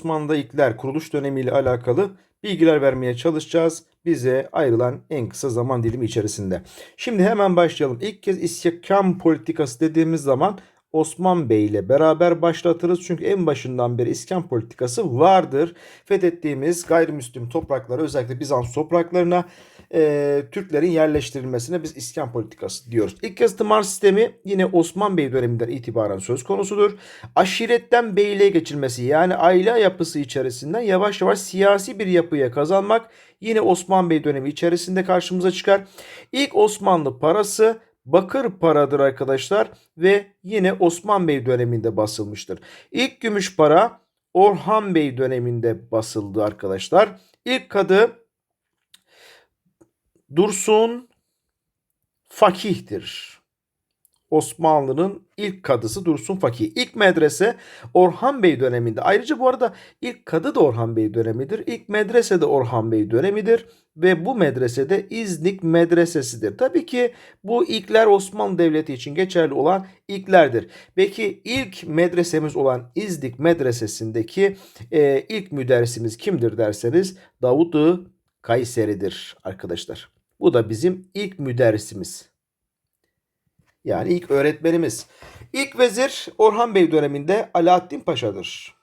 Osmanlı'da ilkler kuruluş dönemiyle alakalı bilgiler vermeye çalışacağız. Bize ayrılan en kısa zaman dilimi içerisinde. Şimdi hemen başlayalım. İlk kez istihkam politikası dediğimiz zaman Osman Bey ile beraber başlatırız. Çünkü en başından beri iskan politikası vardır. Fethettiğimiz gayrimüslim toprakları özellikle Bizans topraklarına e, Türklerin yerleştirilmesine biz iskan politikası diyoruz. İlk kez tımar sistemi yine Osman Bey döneminden itibaren söz konusudur. Aşiretten beyliğe geçilmesi yani aile yapısı içerisinden yavaş yavaş siyasi bir yapıya kazanmak yine Osman Bey dönemi içerisinde karşımıza çıkar. İlk Osmanlı parası bakır paradır arkadaşlar ve yine Osman Bey döneminde basılmıştır. İlk gümüş para Orhan Bey döneminde basıldı arkadaşlar. İlk kadı Dursun Fakih'tir. Osmanlı'nın ilk kadısı Dursun Fakih. İlk medrese Orhan Bey döneminde. Ayrıca bu arada ilk kadı da Orhan Bey dönemidir. İlk medrese de Orhan Bey dönemidir. Ve bu medresede İznik Medresesidir. Tabii ki bu ilkler Osmanlı Devleti için geçerli olan ilklerdir. Peki ilk medresemiz olan İznik Medresesi'ndeki e, ilk müderrisimiz kimdir derseniz Davud-ı Kayseri'dir arkadaşlar. Bu da bizim ilk müderrisimiz. Yani ilk öğretmenimiz. İlk vezir Orhan Bey döneminde Alaaddin Paşa'dır.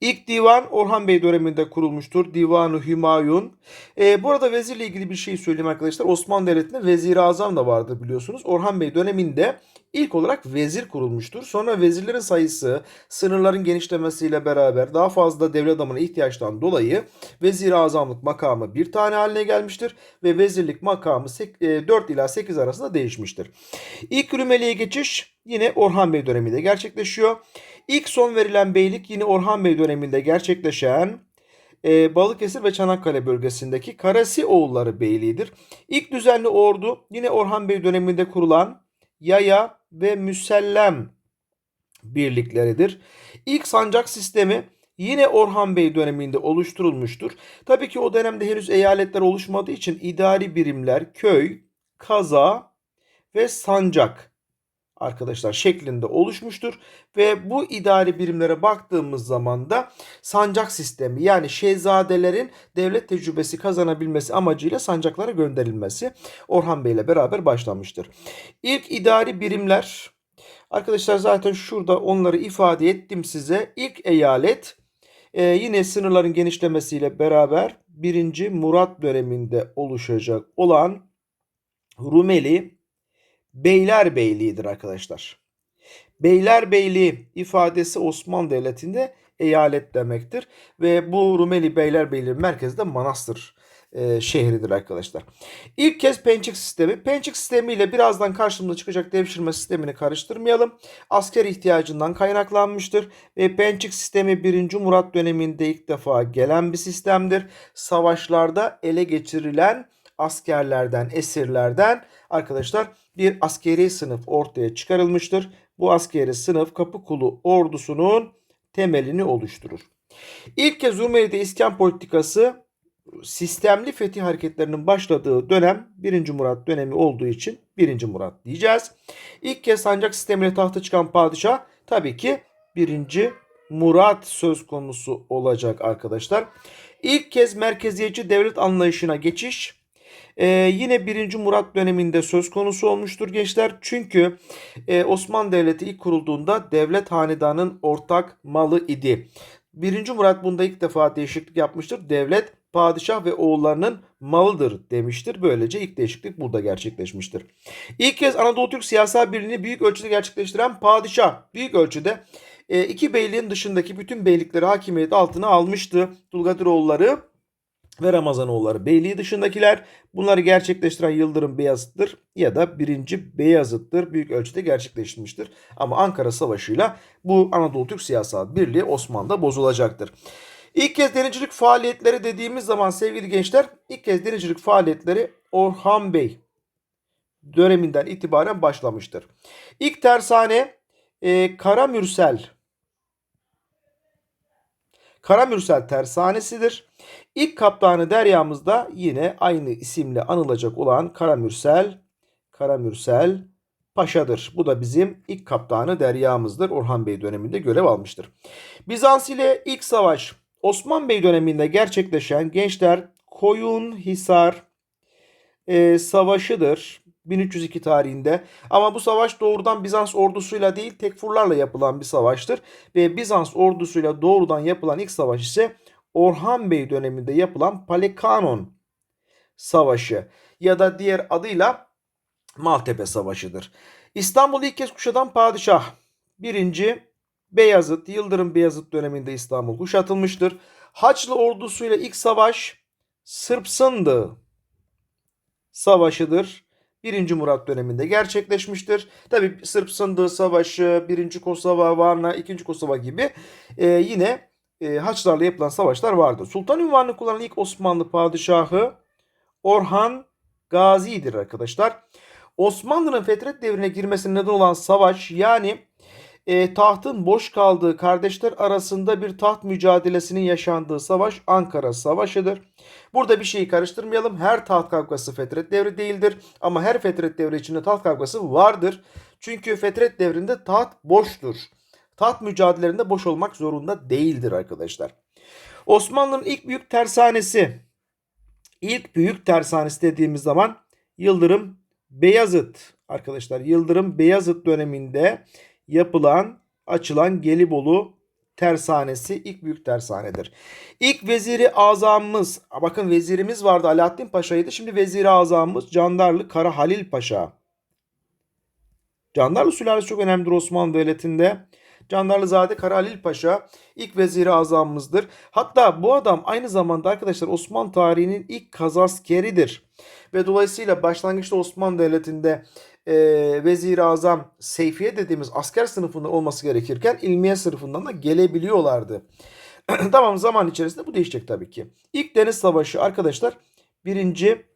İlk divan Orhan Bey döneminde kurulmuştur. Divanı Hümayun. Ee, bu arada vezirle ilgili bir şey söyleyeyim arkadaşlar. Osmanlı Devleti'nde vezir azam da vardır biliyorsunuz. Orhan Bey döneminde ilk olarak vezir kurulmuştur. Sonra vezirlerin sayısı sınırların genişlemesiyle beraber daha fazla devlet adamına ihtiyaçtan dolayı vezir azamlık makamı bir tane haline gelmiştir. Ve vezirlik makamı 4 ila 8 arasında değişmiştir. İlk Rümeli'ye geçiş yine Orhan Bey döneminde gerçekleşiyor. İlk son verilen beylik yine Orhan Bey döneminde gerçekleşen e, Balıkesir ve Çanakkale bölgesindeki Karasi oğulları beyliğidir. İlk düzenli ordu yine Orhan Bey döneminde kurulan Yaya ve Müsellem birlikleridir. İlk sancak sistemi yine Orhan Bey döneminde oluşturulmuştur. Tabii ki o dönemde henüz eyaletler oluşmadığı için idari birimler köy, kaza ve sancak arkadaşlar şeklinde oluşmuştur ve bu idari birimlere baktığımız zaman da sancak sistemi yani şehzadelerin devlet tecrübesi kazanabilmesi amacıyla sancaklara gönderilmesi Orhan Bey ile beraber başlanmıştır. İlk idari birimler arkadaşlar zaten şurada onları ifade ettim size. İlk eyalet e, yine sınırların genişlemesiyle beraber 1. Murat döneminde oluşacak olan Rumeli Beylerbeyliğidir arkadaşlar. Beylerbeyliği ifadesi Osmanlı Devleti'nde eyalet demektir. Ve bu Rumeli Beylerbeyliği merkezi de Manastır e, şehridir arkadaşlar. İlk kez pençik sistemi. Pençik sistemiyle birazdan karşımıza çıkacak devşirme sistemini karıştırmayalım. Asker ihtiyacından kaynaklanmıştır. Ve pençik sistemi 1. Murat döneminde ilk defa gelen bir sistemdir. Savaşlarda ele geçirilen askerlerden, esirlerden arkadaşlar bir askeri sınıf ortaya çıkarılmıştır. Bu askeri sınıf Kapıkulu ordusunun temelini oluşturur. İlk kez Rumeli'de iskan politikası sistemli fetih hareketlerinin başladığı dönem 1. Murat dönemi olduğu için 1. Murat diyeceğiz. İlk kez sancak sistemiyle tahta çıkan padişah tabii ki 1. Murat söz konusu olacak arkadaşlar. İlk kez merkeziyetçi devlet anlayışına geçiş ee, yine 1. Murat döneminde söz konusu olmuştur gençler. Çünkü e, Osmanlı Devleti ilk kurulduğunda devlet hanedanın ortak malı idi. 1. Murat bunda ilk defa değişiklik yapmıştır. Devlet padişah ve oğullarının malıdır demiştir. Böylece ilk değişiklik burada gerçekleşmiştir. İlk kez Anadolu Türk siyasal birliğini büyük ölçüde gerçekleştiren padişah büyük ölçüde e, iki beyliğin dışındaki bütün beylikleri hakimiyet altına almıştı. Dulgadiroğulları ve Ramazanoğulları beyliği dışındakiler bunları gerçekleştiren Yıldırım Beyazıt'tır ya da 1. Beyazıt'tır büyük ölçüde gerçekleştirmiştir. Ama Ankara Savaşı'yla bu Anadolu Türk siyasal birliği Osmanlı'da bozulacaktır. İlk kez denizcilik faaliyetleri dediğimiz zaman sevgili gençler ilk kez denizcilik faaliyetleri Orhan Bey döneminden itibaren başlamıştır. İlk tersane e, Kara Mürsel Karamürsel tersanesidir. İlk kaptanı deryamızda yine aynı isimle anılacak olan Karamürsel, Karamürsel Paşa'dır. Bu da bizim ilk kaptanı deryamızdır. Orhan Bey döneminde görev almıştır. Bizans ile ilk savaş Osman Bey döneminde gerçekleşen gençler Koyun Hisar e, savaşıdır. 1302 tarihinde. Ama bu savaş doğrudan Bizans ordusuyla değil tekfurlarla yapılan bir savaştır. Ve Bizans ordusuyla doğrudan yapılan ilk savaş ise Orhan Bey döneminde yapılan Palekanon Savaşı ya da diğer adıyla Maltepe Savaşı'dır. İstanbul'u ilk kez kuşatan padişah. Birinci Beyazıt, Yıldırım Beyazıt döneminde İstanbul kuşatılmıştır. Haçlı ordusuyla ilk savaş Sırp Sındı Savaşı'dır. 1. Murat döneminde gerçekleşmiştir. Tabi Sırp Sındığı Savaşı, 1. Kosova, Varna, 2. Kosova gibi e, yine e, Haçlarla yapılan savaşlar vardı. Sultan ünvanını kullanan ilk Osmanlı padişahı Orhan Gazi'dir arkadaşlar. Osmanlı'nın fetret devrine girmesine neden olan savaş yani e, tahtın boş kaldığı kardeşler arasında bir taht mücadelesinin yaşandığı savaş Ankara Savaşı'dır. Burada bir şeyi karıştırmayalım. Her taht kavgası fetret devri değildir. Ama her fetret devri içinde taht kavgası vardır. Çünkü fetret devrinde taht boştur. Taht mücadelelerinde boş olmak zorunda değildir arkadaşlar. Osmanlı'nın ilk büyük tersanesi. İlk büyük tersanesi dediğimiz zaman Yıldırım Beyazıt arkadaşlar. Yıldırım Beyazıt döneminde yapılan, açılan Gelibolu tersanesi ilk büyük tersanedir. İlk veziri azamımız, bakın vezirimiz vardı Alaaddin Paşa'ydı. Şimdi veziri azamımız Candarlı Kara Halil Paşa. Candarlı sülalesi çok önemlidir Osmanlı Devleti'nde. Candarlızade Kara Halil Paşa ilk veziri azamımızdır. Hatta bu adam aynı zamanda arkadaşlar Osmanlı tarihinin ilk kazaskeridir. Ve dolayısıyla başlangıçta Osmanlı Devleti'nde e, vezir-i azam seyfiye dediğimiz asker sınıfında olması gerekirken ilmiye sınıfından da gelebiliyorlardı. tamam zaman içerisinde bu değişecek tabii ki. İlk deniz savaşı arkadaşlar birinci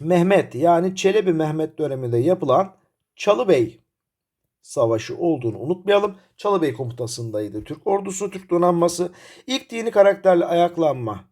Mehmet yani Çelebi Mehmet döneminde yapılan Çalıbey Savaşı olduğunu unutmayalım. Çalıbey komutasındaydı Türk ordusu, Türk donanması. İlk dini karakterli ayaklanma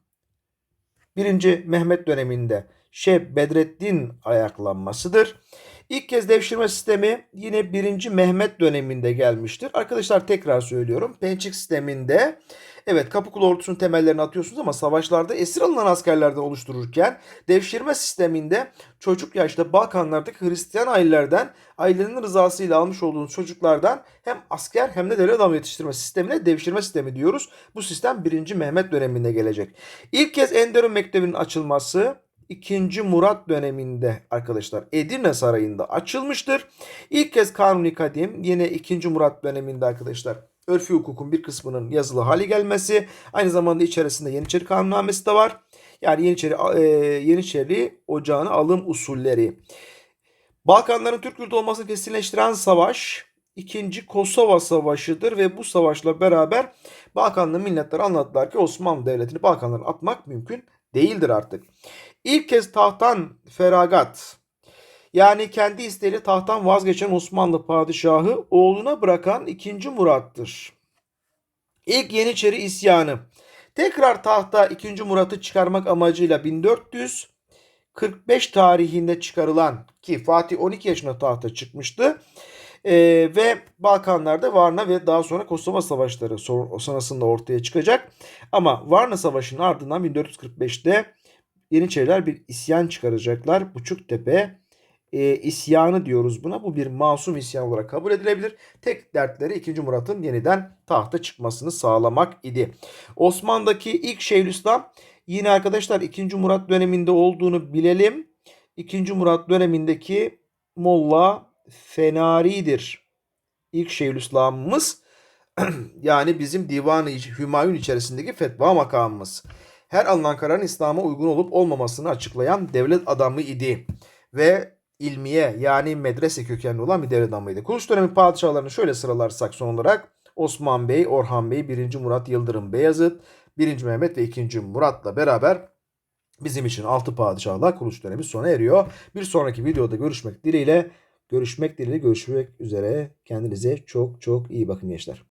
1. Mehmet döneminde Şeb Bedrettin ayaklanmasıdır. İlk kez devşirme sistemi yine 1. Mehmet döneminde gelmiştir. Arkadaşlar tekrar söylüyorum. Pençik sisteminde evet Kapıkulu ordusunun temellerini atıyorsunuz ama savaşlarda esir alınan askerlerden oluştururken devşirme sisteminde çocuk yaşta Balkanlardaki Hristiyan ailelerden ailenin rızasıyla almış olduğunuz çocuklardan hem asker hem de devlet adamı yetiştirme sistemine devşirme sistemi diyoruz. Bu sistem 1. Mehmet döneminde gelecek. İlk kez Enderun Mektebi'nin açılması 2. Murat döneminde arkadaşlar Edirne Sarayı'nda açılmıştır. İlk kez Kanuni Kadim yine 2. Murat döneminde arkadaşlar örfü hukukun bir kısmının yazılı hale gelmesi. Aynı zamanda içerisinde Yeniçeri Kanunnamesi de var. Yani Yeniçeri, e, Yeniçeri ocağına alım usulleri. Balkanların Türk yurdu olmasını kesinleştiren savaş 2. Kosova Savaşı'dır ve bu savaşla beraber Balkanlı milletler anlattılar ki Osmanlı Devleti'ni Balkanlara atmak mümkün değildir artık. İlk kez tahttan feragat yani kendi isteğiyle tahttan vazgeçen Osmanlı padişahı oğluna bırakan 2. Murat'tır. İlk Yeniçeri isyanı. Tekrar tahta 2. Murat'ı çıkarmak amacıyla 1445 tarihinde çıkarılan ki Fatih 12 yaşında tahta çıkmıştı. Ee, ve Balkanlarda Varna ve daha sonra Kosova savaşları sonrasında ortaya çıkacak. Ama Varna Savaşı'nın ardından 1445'te Yeniçeriler bir isyan çıkaracaklar. Buçuktepe e, isyanı diyoruz buna. Bu bir masum isyan olarak kabul edilebilir. Tek dertleri 2. Murat'ın yeniden tahta çıkmasını sağlamak idi. Osman'daki ilk Şeyhülislam yine arkadaşlar 2. Murat döneminde olduğunu bilelim. 2. Murat dönemindeki Molla Fenari'dir. İlk Şeyhülislam'ımız yani bizim Divan-ı Hümayun içerisindeki fetva makamımız her alınan kararın İslam'a uygun olup olmamasını açıklayan devlet adamı idi. Ve ilmiye yani medrese kökenli olan bir devlet adamıydı. Kuruluş dönemi padişahlarını şöyle sıralarsak son olarak Osman Bey, Orhan Bey, 1. Murat Yıldırım Beyazıt, 1. Mehmet ve 2. Murat'la beraber bizim için 6 padişahla kuruluş dönemi sona eriyor. Bir sonraki videoda görüşmek dileğiyle görüşmek dileğiyle görüşmek üzere. Kendinize çok çok iyi bakın gençler.